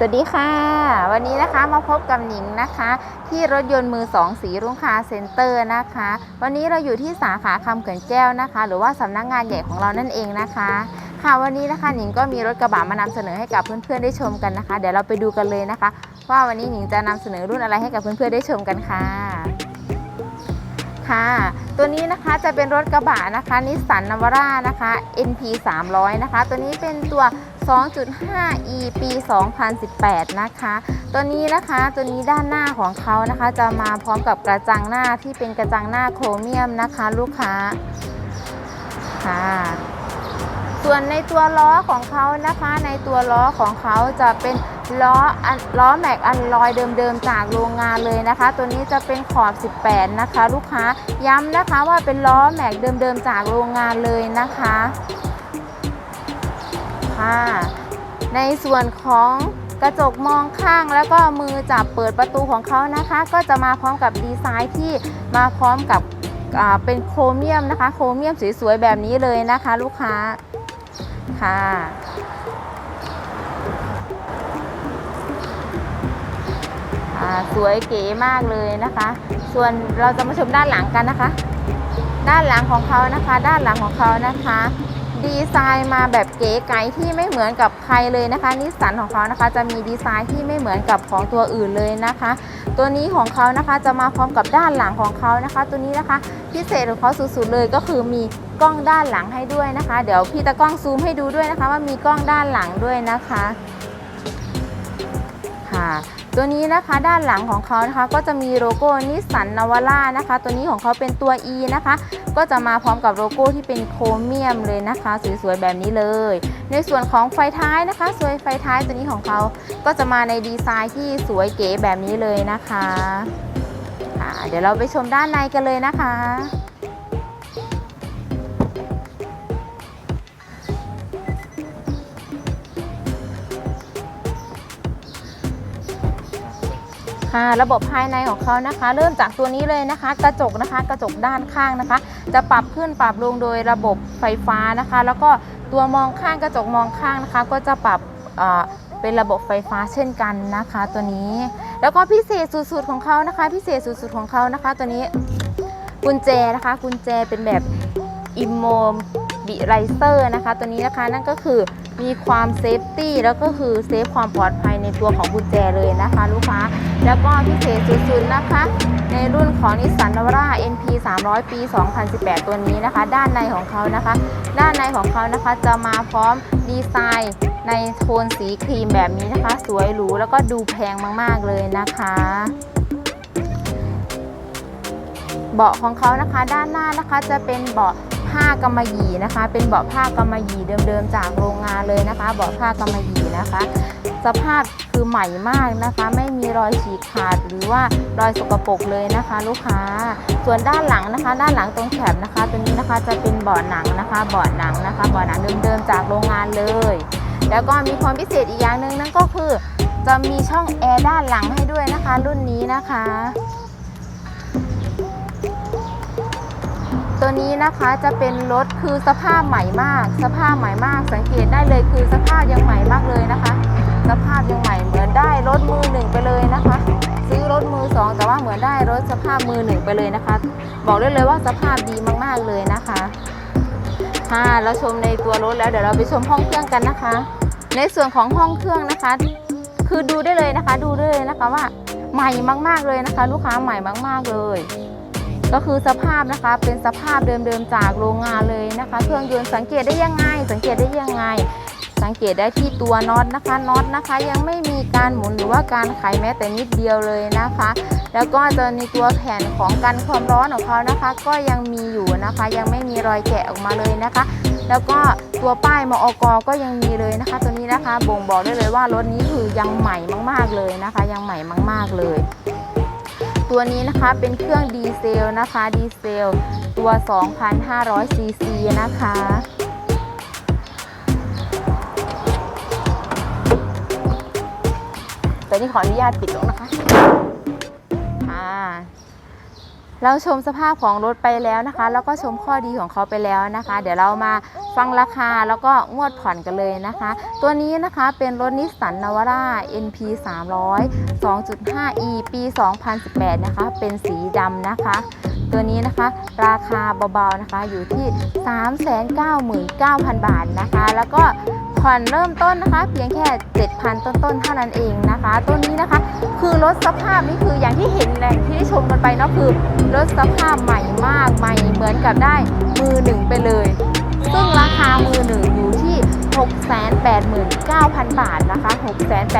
สวัสดีค่ะ วันนี้นะคะมาพบกับหนิงนะคะ ที่รถยนต์มือสองสีรุ่งคาเซ็นเตอร์นะคะ วันนี้เราอยู่ที่สาขาคำเขื่อนแก้วนะคะ หรือว่าสำนักงานใหญ่ของเรานั่นเองนะคะ ค่ะวันนี้นะคะหนิงก็มีรถกระบะมานำเสนอให้กับเพื่อนๆได้ชมกันนะคะ เดี๋ยวเราไปดูกันเลยนะคะ ว่าวันนี้หนิงจะนำเสนอรุ่นอะไรให้กับเพื่อนๆได้ชมกันค่ะค่ะตัวนี้นะคะจะเป็นรถกระบะนะคะนิสสันนาวาร่านะคะ NP 300นะคะ ตัวนี้เป็นตัว 2.5e ปี 2018 นะคะ ตัวนี้นะคะตัวนี้ด้านหน้าของเขานะคะ จะมาพร้อมกับกระจังหน้าที่เป็นกระจังหน้าโครเมียมนะคะลูกค้าค่ะส่วนในตัวล้อของเขานะคะ ในตัวล้อของเขาจะเป็นล้อล้อแม็กอันลอยเดิมๆจากโรงงานเลยนะคะ ตัวนี้จะเป็นขอบ 18 นะคะ ลูกค้าย้ำนะคะว่าเป็นล้อแม็กเดิมๆจากโรงงานเลยนะคะ ค่ะ ในส่วนของกระจกมองข้างแล้วก็มือจับเปิดประตูของเขานะคะ ก็จะมาพร้อมกับดีไซน์ที่มาพร้อมกับเป็นโครเมียมนะคะ โครเมียมสวยๆแบบนี้เลยนะคะ ลูกค้าค่ะสวยเก๋มากเลยนะคะ ส่วนเราจะมาชมด้านหลังกันนะคะ ด้านหลังของเขานะคะ ด้านหลังของเขานะคะ ดีไซน์มาแบบเก๋ไก๋ที่ไม่เหมือนกับใครเลยนะคะนิสสันของเขานะคะ จะมีดีไซน์ที่ไม่เหมือนกับของตัวอื่นเลยนะคะ ตัวนี้ของเขานะคะจะมาพร้อมกับด้านหลังของเขานะคะ ตัวนี้นะคะพิเศษของเขาสุดๆเลยก็คือมีกล้องด้านหลังให้ด้วยนะคะ เดี๋ยวพี่ตะกล้องซูมให้ดูด้วยนะคะ ว่ามีกล้องด้านหลังด้วยนะคะค่ะ ตัวนี้นะคะด้านหลังของเขานะคะ ก็จะมีโลโก้นิสสันนาวาร่านะคะ ตัวนี้ของเขาเป็นตัว E นะคะ ก็จะมาพร้อมกับโลโก้ที่เป็นโครเมียมเลยนะคะ สวยๆแบบนี้เลย ในส่วนของไฟท้ายนะคะสวยไฟท้ายตัวนี้ของเขาก็จะมาในดีไซน์ที่สวยเก๋แบบนี้เลยนะคะเดี๋ยวเราไปชมด้านในกันเลยนะคะ ระบบภายในของเขานะคะ เริ่มจากตัวนี้เลยนะคะ กระจกนะคะ กระจกด้านข้างนะคะ จะปรับขึ้นปรับลงโดยระบบไฟฟ้านะคะ แล้วก็ตัวมองข้างกระจกมองข้างนะคะ ก็จะปรับเอ่อเป็นระบบไฟฟ้าเช่นกันนะคะ ตัวนี้ แล้วก็พิเศษสุดๆของเขานะคะ พิเศษสุดๆของเขานะคะ ตัวนี้กุญแจนะคะกุญแจเป็นแบบอิมโมบิไรเซอร์นะคะ ตัวนี้นะคะนั่นก็คือมีความเซฟตี้แล้วก็คือเซฟความปลอดภัยในตัวของกุญแจเลยนะคะ ลูกค้า แล้วก็พิเศษสุดๆนะคะ ในรุ่นของนิสสันนาวร่า NP 300 ปี 2018 ตัวนี้นะคะ ด้านในของเขานะคะ ด้านในของเขานะคะจะมาพร้อมดีไซน์ในโทนสีครีมแบบนี้นะคะ สวยหรูแล้วก็ดูแพงมากๆเลยนะคะเบาะของเขานะคะด้านหน้านะคะจะเป็นเบาะผ้ากำมะหยี่นะคะ เป็นเบาะผ้ากำมะหยี่เดิมๆจากโรงงานเลยนะคะ เบาะผ้ากำมะหยี่นะคะ สภาพคือใหม่มากนะคะ ไม่มีรอยฉีกขาดหรือว่ารอยสกปรกเลยนะคะ ลูกค้า ส่วนด้านหลังนะคะ ด้านหลังตรงแถบนะคะตัวนี้นะคะจะเป็นเบาะหนังนะคะเบาะหนังนะคะเบาะหนังเดิมๆจากโรงงานเลย แล้วก็มีความพิเศษอีกอย่างหนึ่งนั่นก็คือ จะมีช่องแอร์ด้านหลังให้ด้วยนะคะ รุ่นนี้นะคะ ตัวนี้นะคะจะเป็นรถคือสภาพใหม่มาก สภาพใหม่มาก สังเกตได้เลยคือสภาพยังใหม่มากเลยนะคะ สภาพยังใหม่เหมือนได้รถมือหนึ่งไปเลยนะคะ ซื้อรถมือสองแต่ว่าเหมือนได้รถสภาพมือหนึ่งไปเลยนะคะ บอกได้เลยว่าสภาพดีมากๆเลยนะคะค่ะเราชมในตัวรถแล้วเดี๋ยวเราไปชมห้องเครื่องกันนะคะ ในส่วนของห้องเครื่องนะคะ คือดูได้เลยนะคะ ดูได้เลยนะคะว่าใหม่มากๆเลยนะคะ ลูกค้าใหม่มาก ๆเลย ก็คือสภาพนะคะเป็นสภาพเดิมๆจากโรงงานเลยนะคะ เครื่องยนต์สังเกตได้ยังไง สังเกตได้ยังไง สังเกตได้ที่ตัวน็อตนะคะน็อตนะคะ ยังไม่มีการหมุนหรือว่าการไขแม้แต่นิดเดียวเลยนะคะ แล้วก็จะในตัวแผ่นของกันความร้อนของเขานะคะ ก็ยังมีอยู่นะคะ ยังไม่มีรอยแกะออกมาเลยนะคะ แล้วก็ตัวป้ายมอกก็ยังมีเลยนะคะ ตัวนี้นะคะบ่งบอกได้เลยว่ารถนี้คือยังใหม่มากๆเลยนะคะ ยังใหม่มาก ๆเลย ตัวนี้นะคะเป็นเครื่องดีเซลนะคะดีเซลตัว 2,500 ซีซีนะคะแต่นี่ขออนุญาตปิดลงนะคะค่ะเราชมสภาพของรถไปแล้วนะคะ แล้วก็ชมข้อดีของเขาไปแล้วนะคะ เดี๋ยวเรามา ฟังราคาแล้วก็งวดผ่อนกันเลยนะคะ ตัวนี้นะคะเป็นรถนิสสันนาวาร่า NP 300 2.5e ปี 2018 นะคะ เป็นสีดำนะคะ ตัวนี้นะคะราคาเบาๆนะคะอยู่ที่ 399,000 บาทนะคะ แล้วก็ผ่อนเริ่มต้นนะคะ เพียงแค่ 7,000 ต้นๆ เท่านั้นเองนะคะ ตัวนี้นะคะคือรถสภาพนี่คืออย่างที่เห็นแหล่งที่ได้ชมกันไปเนาะคือรถสภาพใหม่มากใหม่เหมือนกับได้มือหนึ่งไปเลย ซึ่งราคามือหนึ่งอยู่ที่ 689,000 บาทนะคะ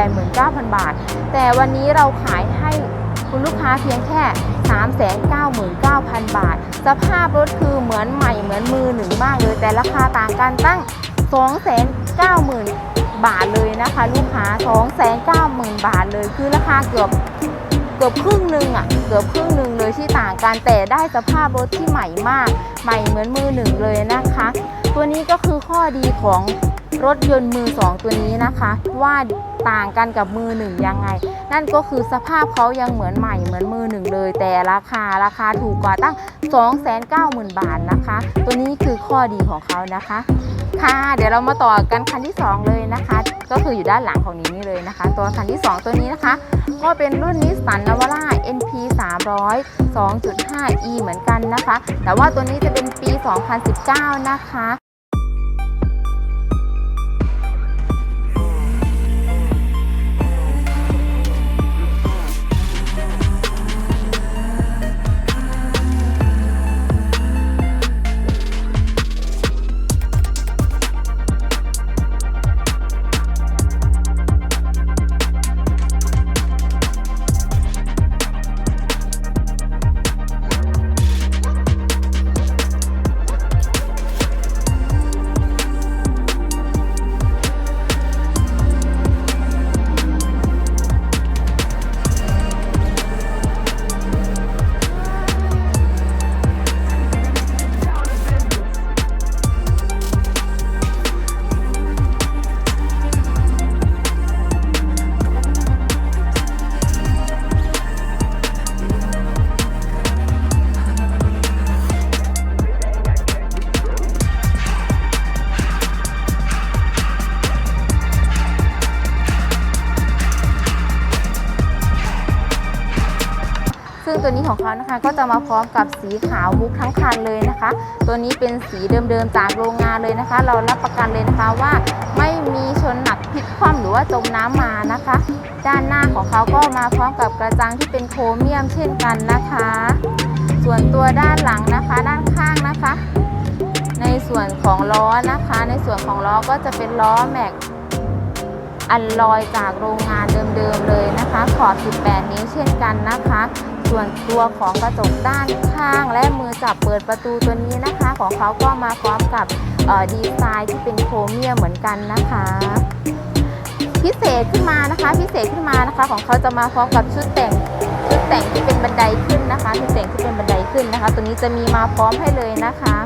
689,000 บาท แต่วันนี้เราขายให้คุณลูกค้าเพียงแค่ 399,000 บาท สภาพรถคือเหมือนใหม่เหมือนมือหนึ่งมากเลย แต่ราคาต่างกันตั้ง 290,000 บาทเลยนะคะ ลูกค้า 290,000 บาทเลยคือราคาเกือบ เกือบครึ่งหนึ่งอะ่ะเกือบครึ่งหนึ่งเลยที่ต่างกันแต่ได้สภาพรถที่ใหม่มาก ใหม่เหมือนมือหนึ่งเลยนะคะ ตัวนี้ก็คือข้อดีของรถยนต์มือสองตัวนี้นะคะ ว่าต่างกันกับมือหนึ่งยังไง นั่นก็คือสภาพเขายังเหมือนใหม่เหมือนมือหนึ่งเลย แต่ราคาราคาถูกกว่าตั้ง 290,000 บาทนะคะ ตัวนี้คือข้อดีของเขานะคะ ค่ะ เดี๋ยวเรามาต่อกันคันที่ 2 เลยนะคะ ก็คืออยู่ด้านหลังของนี้นี่เลยนะคะ ตัวคันที่ 2 ตัวนี้นะคะ ก็เป็นรุ่นนิสสันนาวาร่า NP 300 2.5e เหมือนกันนะคะ แต่ว่าตัวนี้จะเป็นปี 2019 นะคะ ตัวนี้ของเขานะคะ ก็จะมาพร้อมกับสีขาวมุกทั้งคันเลยนะคะ ตัวนี้เป็นสีเดิมๆจากโรงงานเลยนะคะ เรารับประกันเลยนะคะว่า ไม่มีชนหนักพลิกคว่ำหรือว่าจมน้ำมานะคะ ด้านหน้าของเขาก็มาพร้อมกับกระจังที่เป็นโครเมียมเช่นกันนะคะ ส่วนตัวด้านหลังนะคะ ด้านข้างนะคะ ในส่วนของล้อนะคะ ในส่วนของล้อก็จะเป็นล้อแม็กอันลอยจากโรงงานเดิมๆเลยนะคะ ขอบ 18 นิ้วเช่นกันนะคะ ส่วนตัวของกระจกด้านข้างและมือจับเปิดประตูตัวนี้นะคะ ของเขาก็มาพร้อมกับดีไซน์ที่เป็นโครเมียมเหมือนกันนะคะ พิเศษขึ้นมานะคะ พิเศษขึ้นมานะคะ ของเขาจะมาพร้อมกับชุดแต่งชุดแต่งที่เป็นบันไดขึ้นนะคะชุดแต่งที่เป็นบันไดขึ้นนะคะ ตัวนี้จะมีมาพร้อมให้เลยนะคะ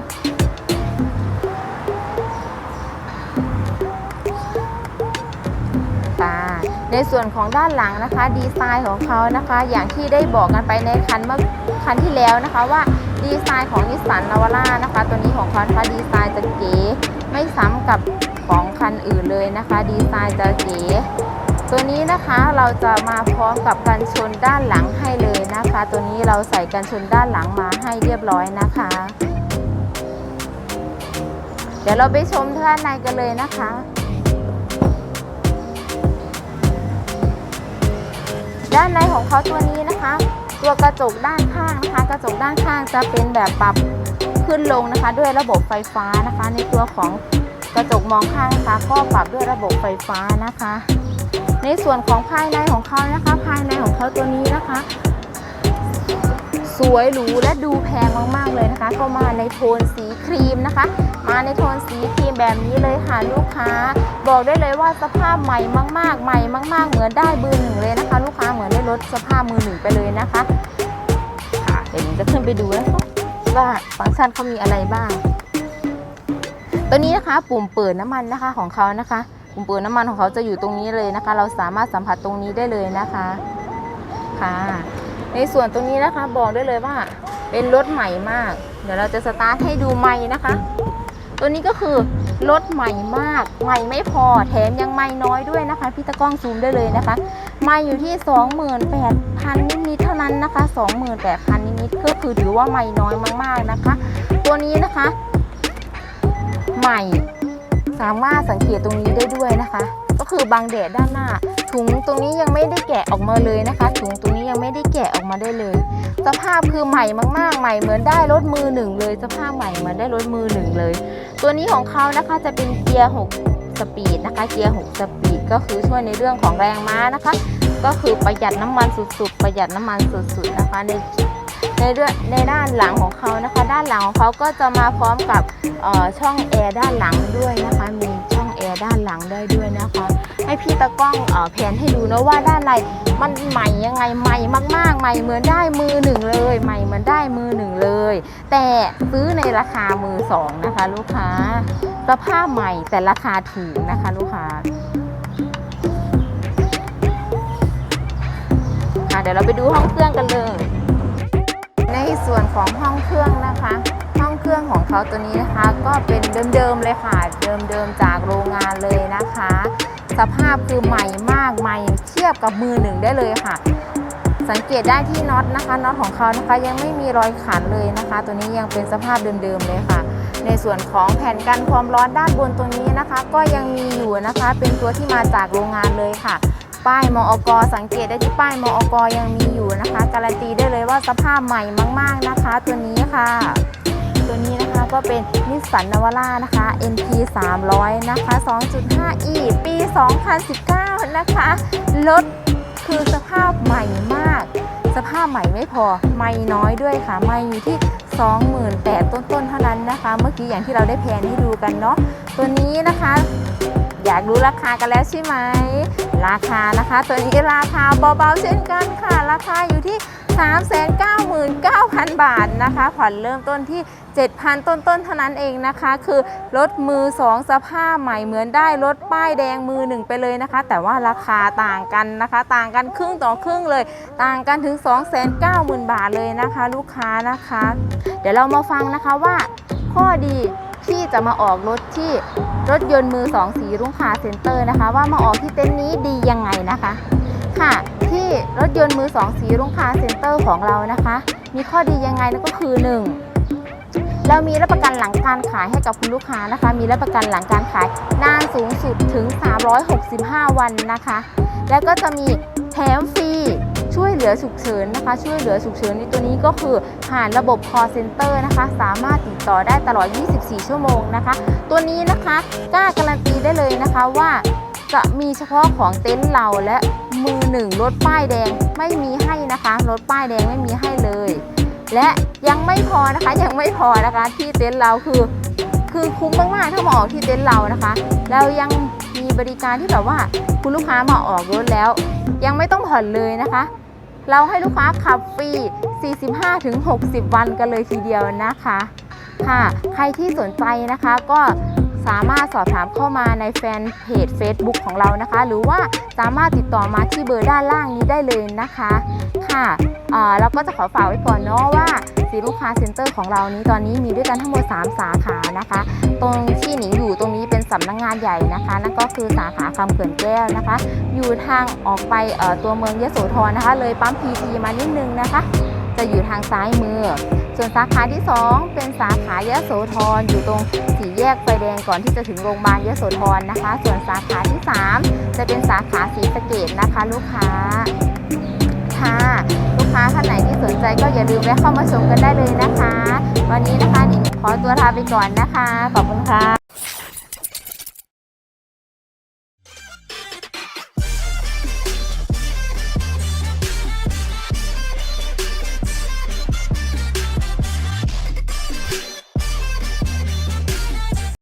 ในส่วนของด้านหลังนะคะดีไซน์ของเขานะคะ อย่างที่ได้บอกกันไปในคันเมื่อคันที่แล้วนะคะว่าดีไซน์ของนิสสันนาวาร่านะคะ ตัวนี้ของเขานะคะดีไซน์จะเก๋ไม่ซ้ำกับของคันอื่นเลยนะคะ ดีไซน์จะเก๋ตัวนี้นะคะเราจะมาพร้อมกับกันชนด้านหลังให้เลยนะคะ ตัวนี้เราใส่กันชนด้านหลังมาให้เรียบร้อยนะคะ เดี๋ยวเราไปชมด้านในกันเลยนะคะ ด้านในของเขาตัวนี้นะคะ ตัวกระจกด้านข้างนะคะ กระจกด้านข้างจะเป็นแบบปรับขึ้นลงนะคะ ด้วยระบบไฟฟ้านะคะ ในตัวของกระจกมองข้างนะคะ ก็ปรับด้วยระบบไฟฟ้านะคะ ในส่วนของภายในของเขานะคะ ภายในของเขาตัวนี้นะคะ สวยหรูและดูแพงมากๆเลยนะคะ ก็มาในโทนสีครีมนะคะ มาในโทนสีครีมแบบนี้เลยค่ะลูกค้า บอกได้เลยว่าสภาพใหม่มาก ๆ ใหม่มาก ๆ เหมือนได้มือหนึ่งเลยนะคะ ลูกค้าเหมือนได้รถสภาพมือหนึ่งไปเลยนะคะค่ะเดี๋ยวจะขึ้นไปดูนะคะว่าฟังก์ชันเขามีอะไรบ้าง ตัวนี้นะคะปุ่มเปิดน้ำมันนะคะของเขานะคะ ปุ่มเปิดน้ำมันของเขาจะอยู่ตรงนี้เลยนะคะ เราสามารถสัมผัสตรงนี้ได้เลยนะคะค่ะ ในส่วนตรงนี้นะคะบอกได้เลยว่า เป็นรถใหม่มาก เดี๋ยวเราจะสตาร์ทให้ดูใหม่นะคะ ตัวนี้ก็คือรถใหม่มาก ใหม่ไม่พอแถมยังไม่น้อยด้วยนะคะ พี่ตะก้องซูมได้เลยนะคะไม่อยู่ที่ 28,000 นิดๆเท่านั้นนะคะ 28,000 นิดๆก็คือถือว่าไม่น้อยมากๆนะคะ ตัวนี้นะคะ ใหม่สามารถสังเกตตรงนี้ได้ด้วยนะคะ ก็คือบังแดดด้านหน้า ถุงตรงนี้ยังไม่ได้แกะออกมาเลยนะคะ ถุงตรงนี้ยังไม่ได้แกะออกมาได้เลย สภาพคือใหม่มากๆ ใหม่เหมือนได้รถมือหนึ่งเลย สภาพใหม่เหมือนได้รถมือหนึ่งเลย ตัวนี้ของเขานะคะจะเป็นเกียร์6สปีดนะคะ เกียร์6สปีดก็คือช่วยในเรื่องของแรงม้านะคะ ก็คือประหยัดน้ำมันสุดๆ ประหยัดน้ำมันสุดๆนะคะในในเรื่องในด้านหลังของเขานะคะ ด้านหลังของเขาก็จะมาพร้อมกับช่องแอร์ด้านหลังด้วยนะคะมี ด้านหลังได้ด้วยนะคะ ให้พี่ตะกล้องเอ่อแผนให้ดูนะว่าด้านในมันใหม่ยังไงใหม่มากๆ ใหม่เหมือนได้มือหนึ่งเลย ใหม่เหมือนได้มือหนึ่งเลย แต่ซื้อในราคามือสองนะคะ ลูกค้าสภาพใหม่แต่ราคาถูกนะคะ ลูกค้าเดี๋ยวเราไปดูห้องเครื่องกันเลย ในส่วนของห้องเครื่องนะคะ รื่องของเขาตัวนี้นะคะ ก็เป็นเดิมๆเลยค่ะ เดิมๆจากโรงงานเลยนะคะ สภาพคือใหม่มากใหม่เทียบกับมือหนึ่งได้เลยค่ะ สังเกตได้ที่น็อตนะคะน็อตของเขานะคะยังไม่มีรอยขันเลยนะคะ ตัวนี้ยังเป็นสภาพเดิมๆเลยค่ะ ในส่วนของแผ่นกันความร้อนด้านบนตรงนี้นะคะ ก็ยังมีอยู่นะคะ เป็นตัวที่มาจากโรงงานเลยค่ะป้ายมอกสังเกตได้ที่ป้ายมอกยังมีอยู่นะคะ การันตีได้เลยว่าสภาพใหม่มาก ๆนะคะ ตัวนี้ค่ะ ตัวนี้นะคะก็เป็นนิสสันนวาร่านะคะ NP 300 นะคะ 2.5e ปี 2019 นะคะ รถคือสภาพใหม่มาก สภาพใหม่ไม่พอ ไม่น้อยด้วยค่ะ ไม่อยู่ที่28,000ต้นๆ เท่านั้นนะคะ เมื่อกี้อย่างที่เราได้แพนให้ดูกันเนาะ ตัวนี้นะคะ อยากรู้ราคากันแล้วใช่ไหม ราคานะคะ ตัวนี้ราคาเบาๆเช่นกันค่ะ ราคาอยู่ที่ 399,000 บาทนะคะผ่อนเริ่มต้นที่ 7,000 ต้นๆเท่านั้นเองนะคะ คือรถมือ 2 สภาพใหม่เหมือนได้รถป้ายแดงมือหนึ่งไปเลยนะคะ แต่ว่าราคาต่างกันนะคะ ต่างกันครึ่งต่อครึ่งเลย ต่างกันถึง 290,000 บาทเลยนะคะ ลูกค้านะคะ เดี๋ยวเรามาฟังนะคะว่า ข้อดีที่จะมาออกรถที่รถยนต์มือ2สีรุ่งคาเซ็นเตอร์นะคะ ว่ามาออกที่เต็นท์นี้ดียังไงนะคะ ค่ะ ที่รถยนต์มือ2สีรุ่งคาเซ็นเตอร์ของเรานะคะ มีข้อดียังไงนั่นก็คือ 1 เรามีรับประกันหลังการขายให้กับคุณลูกค้านะคะ มีรับประกันหลังการขายนานสูงสุดถึง 365 วันนะคะ แล้วก็จะมีแถมฟรีช่วยเหลือฉุกเฉินนะคะ ช่วยเหลือฉุกเฉินในตัวนี้ก็คือผ่านระบบ call center นะคะ สามารถติดต่อได้ตลอด 24 ชั่วโมงนะคะ ตัวนี้นะคะกล้าการันตีได้เลยนะคะว่าจะมีเฉพาะของเต็นท์เราและ มือหนึ่งรถป้ายแดงไม่มีให้นะคะรถป้ายแดงไม่มีให้เลย และยังไม่พอนะคะยังไม่พอนะคะที่เต็นท์เราคือ คือคุ้มมากๆถ้ามาออกที่เต็นท์เรานะคะแล้วยังมีบริการที่แบบว่าคุณลูกค้ามาออกรถแล้ว ยังไม่ต้องผ่อนเลยนะคะ เราให้ลูกค้าขับฟรี 45-60 วันกันเลยทีเดียวนะคะค่ะใครที่สนใจนะคะก็ สามารถสอบถามเข้ามาในแฟนเพจ Facebook ของเรานะคะ หรือว่าสามารถติดต่อมาที่เบอร์ด้านล่างนี้ได้เลยนะคะค่ะเออเราก็จะขอฝากไว้ก่อนเนาะว่าสีลูกค้าเซ็นเตอร์ของเรานี้ตอนนี้มีด้วยกันทั้งหมด 3 สาขานะคะ ตรงที่หนิงอยู่ตรงนี้เป็นสำนักงงานใหญ่นะคะนั่นก็คือสาขาคำเขื่อนแก้วนะคะ อยู่ทางออกไปตัวเมืองยโสธรนะคะ เลยปั๊มพีทีมานิดนึงนะคะ จะอยู่ทางซ้ายมือ ส่วนสาขาที่ 2 เป็นสาขายะโสธรอยู่ตรงสี่แยกไฟแดงก่อนที่จะถึงโรงพยาบาลยะโสธรนะคะ ส่วนสาขาที่ 3 จะเป็นสาขาศรีสะเกดนะคะ ลูกค้าค่ะลูกค้าท่านไหนที่สนใจก็อย่าลืมแวะเข้ามาชมกันได้เลยนะคะ วันนี้นะคะหนิงขอตัวลาไปก่อนนะคะ ขอบคุณค่ะ